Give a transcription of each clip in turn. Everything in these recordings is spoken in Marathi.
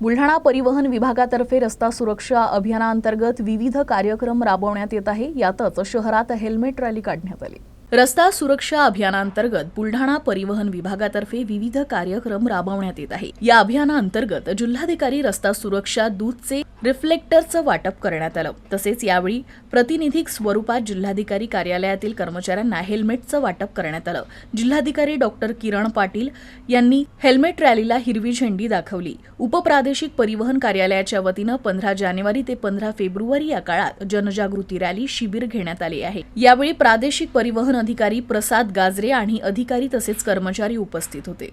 बुलढाणा परिवहन विभागातर्फे रस्ता सुरक्षा अभियानांतर्गत विविध कार्यक्रम राबवण्यात येत आहे. यातच शहरात हेल्मेट रॅली काढण्यात आली. रस्ता सुरक्षा अभियानांतर्गत बुलढाणा परिवहन विभागातर्फे विविध कार्यक्रम राबवण्यात येत आहे. या अभियानांतर्गत जिल्हाधिकारी रस्ता सुरक्षा दूतचे रिफ्लेक्टरचं वाटप करण्यात आलं. तसेच यावेळी प्रतिनिधिक स्वरूपात जिल्हाधिकारी कार्यालयातील कर्मचाऱ्यांना हेल्मेटचं वाटप करण्यात आलं. जिल्हाधिकारी डॉक्टर किरण पाटील यांनी हेल्मेट रॅलीला हिरवी झेंडी दाखवली. उपप्रादेशिक परिवहन कार्यालयाच्या वतीनं पंधरा जानेवारी ते पंधरा फेब्रुवारी या काळात जनजागृती रॅली शिबिर घेण्यात आले आहे. यावेळी प्रादेशिक परिवहन अधिकारी प्रसाद गाजरे आणि अधिकारी तसेच कर्मचारी उपस्थित होते.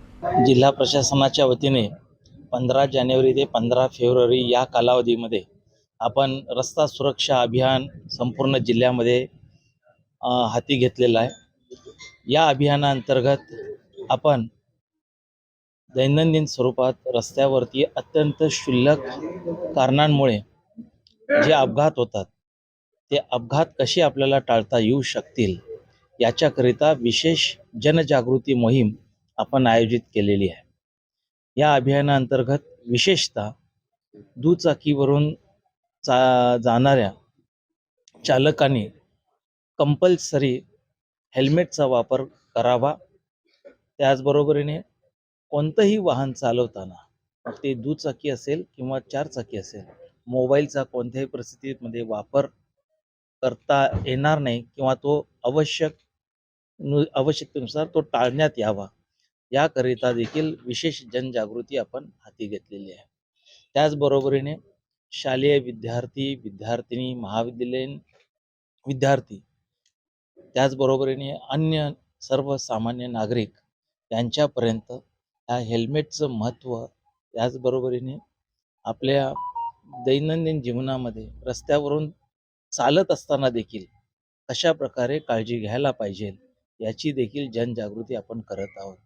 जिल्हा प्रशासनाच्या वतीने पंधरा जानेवारी ते पंधरा फेब्रुवारी या कालावधीमध्ये आपण रस्ता सुरक्षा अभियान संपूर्ण जिल्ह्यामध्ये हाती घेतलेलं आहे. या अभियानाअंतर्गत आपण दैनंदिन स्वरूपात रस्त्यावरती अत्यंत क्षुल्लक कारणांमुळे जे अपघात होतात ते अपघात कसे आपल्याला टाळता येऊ शकतील? याच्याकरिता विशेष जनजागृती मोहीम आपण आयोजित केलेली आहे. या अभियानाअंतर्गत विशेषतः दुचाकीवरून चा जाणाऱ्या चालकांनी कंपल्सरी हेल्मेटचा वापर करावा. त्याचबरोबरीने कोणतंही वाहन चालवताना मग ते दुचाकी असेल किंवा चारचाकी असेल मोबाईलचा कोणत्याही परिस्थितीमध्ये वापर करता येणार नाही किंवा तो आवश्यक आवश्यकतेनुसार तो टाळण्यात यावा. याकरिता देखील विशेष जनजागृती आपण हाती घेतलेली आहे. त्याचबरोबरीने शालेय विद्यार्थी विद्यार्थिनी महाविद्यालयीन विद्यार्थी त्याचबरोबरीने अन्य सर्वसामान्य नागरिक यांच्यापर्यंत ह्या हेल्मेटचं महत्त्व त्याचबरोबरीने आपल्या दैनंदिन जीवनामध्ये रस्त्यावरून चालत असताना देखील कशा प्रकारे काळजी घ्यायला पाहिजे याची देखील जनजागृती आपण करत आहोत.